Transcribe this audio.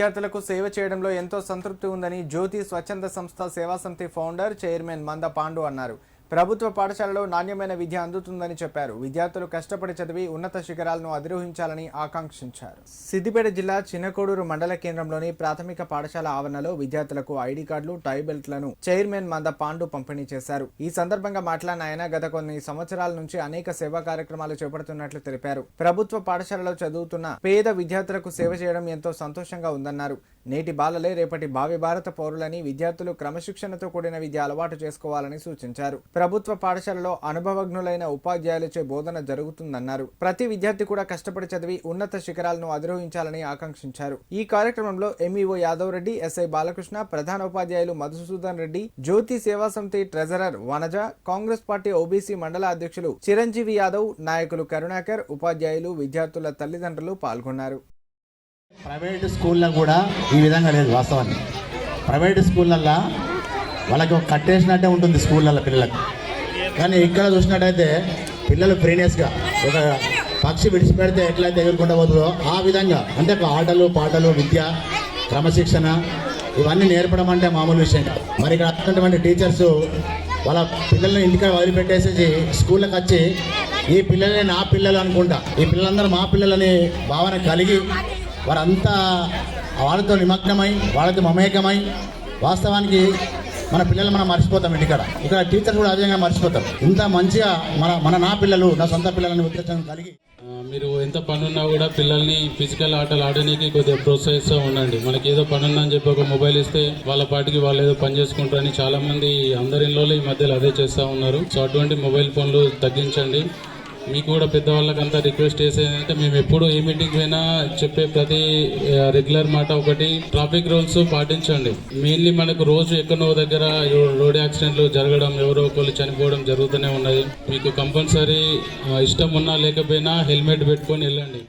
విద్యార్థులకు సేవ చేయడంలో ఎంతో సంతృప్తి ఉందని జ్యోతి స్వచ్ఛంద సంస్థ సేవా సమితి ఫౌండర్ చైర్మన్ మంద పాండు అన్నారు. ప్రభుత్వ పాఠశాలలో నాణ్యమైన విద్య అందుతుందని చెప్పారు. విద్యార్థులు కష్టపడి చదివి ఉన్నత శిఖరాలను అధిరోహించాలని ఆకాంక్షించారు. సిద్దిపేట జిల్లా చిన్నకోడూరు మండల కేంద్రంలోని ప్రాథమిక పాఠశాల ఆవరణలో విద్యార్థులకు ఐడి కార్డులు టై బెల్ట్లను చైర్మన్ మంద పాండు పంపిణీ చేశారు. ఈ సందర్భంగా మాట్లాడిన ఆయన గత కొన్ని సంవత్సరాల నుంచి అనేక సేవా కార్యక్రమాలు చేపడుతున్నట్లు తెలిపారు. ప్రభుత్వ పాఠశాలలో చదువుతున్న పేద విద్యార్థులకు సేవ చేయడం ఎంతో సంతోషంగా ఉందన్నారు. నేటి బాలలే రేపటి భావి భారత పౌరులని విద్యార్థులు క్రమశిక్షణతో కూడిన విద్య అలవాటు చేసుకోవాలని సూచించారు. ప్రభుత్వ పాఠశాలలో అనుభవజ్ఞులైన ఉపాధ్యాయులచే బోధన జరుగుతుందన్నారు. ప్రతి విద్యార్థి కూడా కష్టపడి చదివి ఉన్నత శిఖరాలను అధిరోహించాలని ఆకాంక్షించారు. ఈ కార్యక్రమంలో ఎంఈఓ యాదవ్ రెడ్డి ఎస్ఐ బాలకృష్ణ ప్రధాన ఉపాధ్యాయులు Madhusudan Reddy Jyothi Seva Samithi treasurer Vanaja Congress party OBC మండల అధ్యక్షులు చిరంజీవి యాదవ్ నాయకులు కరుణాకర్ ఉపాధ్యాయులు విద్యార్థుల తల్లిదండ్రులు పాల్గొన్నారు. ప్రైవేట్ స్కూల్లో కూడా ఈ విధంగా లేదు వాస్తవాన్ని ప్రైవేట్ స్కూళ్ళల్లో వాళ్ళకి ఒక కట్టేసినట్టే ఉంటుంది స్కూళ్ళల్లో పిల్లలకు. కానీ ఇక్కడ చూసినట్టయితే పిల్లలు ఫ్రీనెస్గా ఒక పక్షి విడిచిపెడితే ఎట్లయితే ఎగురుకుంటూ పోతుందో ఆ విధంగా. అంటే ఒక ఆటలు పాటలు విద్య క్రమశిక్షణ ఇవన్నీ నేర్పడం అంటే మామూలు విషయం మరి ఇక్కడ వచ్చినటువంటి టీచర్స్ వాళ్ళ పిల్లల్ని ఇంటికాడ వదిలిపెట్టేసేసి స్కూళ్ళకి వచ్చి ఈ పిల్లలే నా పిల్లలు అనుకుంటా ఈ పిల్లలందరూ మా పిల్లలని భావన కలిగి వారంతా వాళ్ళతో నిమగ్నమై వాళ్ళతో మమేకమై వాస్తవానికి మన పిల్లలు మనం మర్చిపోతాం ఇంటికాడ. ఇక్కడ టీచర్స్ కూడా అదేవిధంగా మర్చిపోతాం ఇంత మంచిగా మన మన నా పిల్లలు నా సొంత పిల్లలని ఉద్దేశం కలిగి మీరు ఎంత పనున్నా కూడా పిల్లల్ని ఫిజికల్ ఆటలు ఆడడానికి కొద్దిగా ప్రోత్సహిస్తూ ఉండండి. మనకి ఏదో పనుందని ఉందని చెప్పి ఒక మొబైల్ ఇస్తే వాళ్ళ పాటికి వాళ్ళు ఏదో పని చేసుకుంటారని చాలా మంది అందరి ఈ మధ్యలో అదే చేస్తూ ఉన్నారు. సో అటువంటి మొబైల్ ఫోన్లు తగ్గించండి. మీకు కూడా పెద్దవాళ్ళకంతా రిక్వెస్ట్ చేసేదంటే మేము ఎప్పుడు ఏ మీటింగ్ అయినా చెప్పే ప్రతి రెగ్యులర్ మాట ఒకటి. ట్రాఫిక్ రూల్స్ పాటించండి. మెయిన్లీ మనకు రోజు ఎక్కడో దగ్గర రోడ్ యాక్సిడెంట్లు జరగడం ఎవరో ఒకరు చనిపోవడం జరుగుతూనే ఉన్నది. మీకు కంపల్సరీ ఇష్టం ఉన్నా లేకపోయినా హెల్మెట్ పెట్టుకొని వెళ్ళండి.